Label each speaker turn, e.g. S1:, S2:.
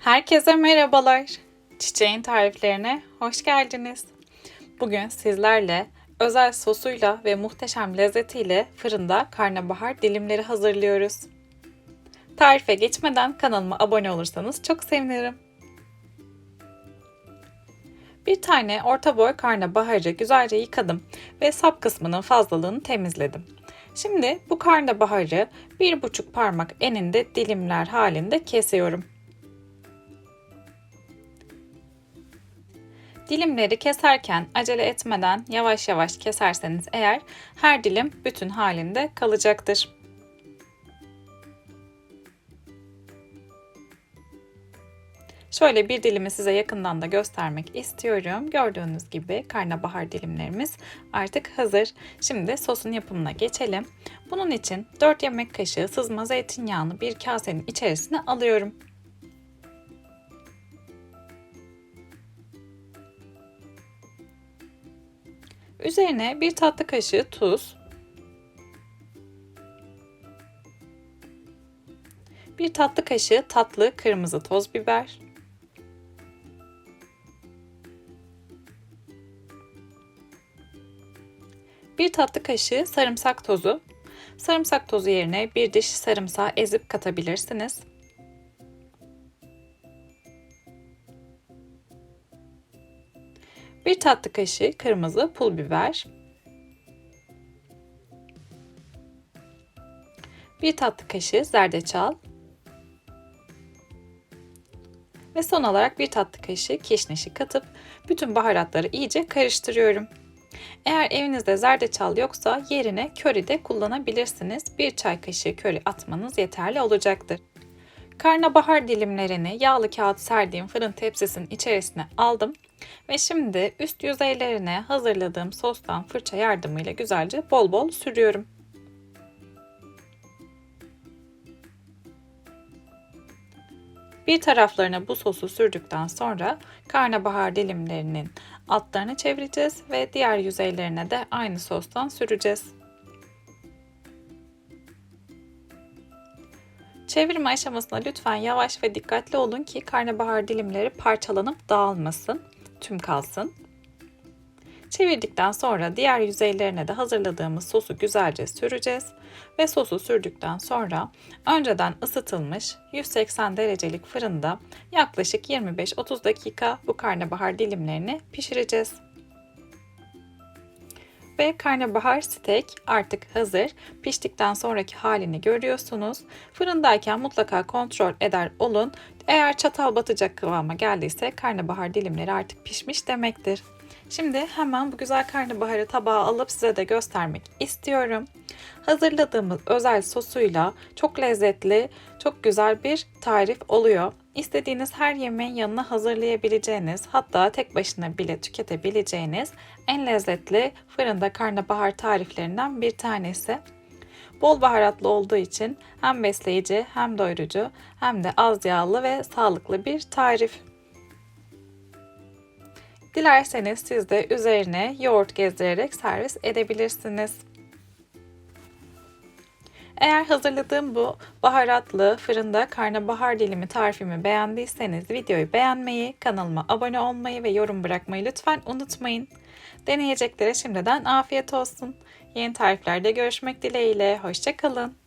S1: Herkese merhabalar. Çiçeğin tariflerine hoş geldiniz. Bugün sizlerle özel sosuyla ve muhteşem lezzetiyle fırında karnabahar dilimleri hazırlıyoruz. Tarife geçmeden kanalıma abone olursanız çok sevinirim. Bir tane orta boy karnabaharı güzelce yıkadım ve sap kısmının fazlalığını temizledim. Şimdi bu karnabaharı bir buçuk parmak eninde dilimler halinde kesiyorum. Dilimleri keserken acele etmeden yavaş yavaş keserseniz eğer her dilim bütün halinde kalacaktır. Şöyle bir dilimi size yakından da göstermek istiyorum. Gördüğünüz gibi karnabahar dilimlerimiz artık hazır. Şimdi sosun yapımına geçelim. Bunun için 4 yemek kaşığı sızma zeytinyağını bir kasenin içerisine alıyorum. Üzerine bir tatlı kaşığı tuz, bir tatlı kaşığı tatlı kırmızı toz biber, bir tatlı kaşığı sarımsak tozu. Sarımsak tozu yerine bir diş sarımsağı ezip katabilirsiniz. Bir tatlı kaşığı kırmızı pul biber. Bir tatlı kaşığı zerdeçal. Ve son olarak bir tatlı kaşığı kişnişi katıp bütün baharatları iyice karıştırıyorum. Eğer evinizde zerdeçal yoksa yerine köri de kullanabilirsiniz. Bir çay kaşığı köri atmanız yeterli olacaktır. Karnabahar dilimlerini yağlı kağıt serdiğim fırın tepsisinin içerisine aldım. Ve şimdi üst yüzeylerine hazırladığım sostan fırça yardımıyla güzelce bol bol sürüyorum. Bir taraflarına bu sosu sürdükten sonra karnabahar dilimlerinin altlarını çevireceğiz ve diğer yüzeylerine de aynı sostan süreceğiz. Çevirme aşamasında lütfen yavaş ve dikkatli olun ki karnabahar dilimleri parçalanıp dağılmasın, tüm kalsın. Çevirdikten sonra diğer yüzeylerine de hazırladığımız sosu güzelce süreceğiz ve sosu sürdükten sonra önceden ısıtılmış 180 derecelik fırında yaklaşık 25-30 dakika bu karnabahar dilimlerini pişireceğiz ve karnabahar steak artık hazır. Piştikten sonraki halini görüyorsunuz. Fırındayken mutlaka kontrol eder olun. Eğer çatal batacak kıvama geldiyse karnabahar dilimleri artık pişmiş demektir. Şimdi hemen bu güzel karnabaharı tabağa alıp size de göstermek istiyorum. Hazırladığımız özel sosuyla çok lezzetli, çok güzel bir tarif oluyor. İstediğiniz her yemeğin yanına hazırlayabileceğiniz, hatta tek başına bile tüketebileceğiniz en lezzetli fırında karnabahar tariflerinden bir tanesi. Bol baharatlı olduğu için hem besleyici hem doyurucu hem de az yağlı ve sağlıklı bir tarif. Dilerseniz siz de üzerine yoğurt gezdirerek servis edebilirsiniz. Eğer hazırladığım bu baharatlı fırında karnabahar dilimi tarifimi beğendiyseniz videoyu beğenmeyi, kanalıma abone olmayı ve yorum bırakmayı lütfen unutmayın. Deneyeceklere şimdiden afiyet olsun. Yeni tariflerde görüşmek dileğiyle. Hoşçakalın.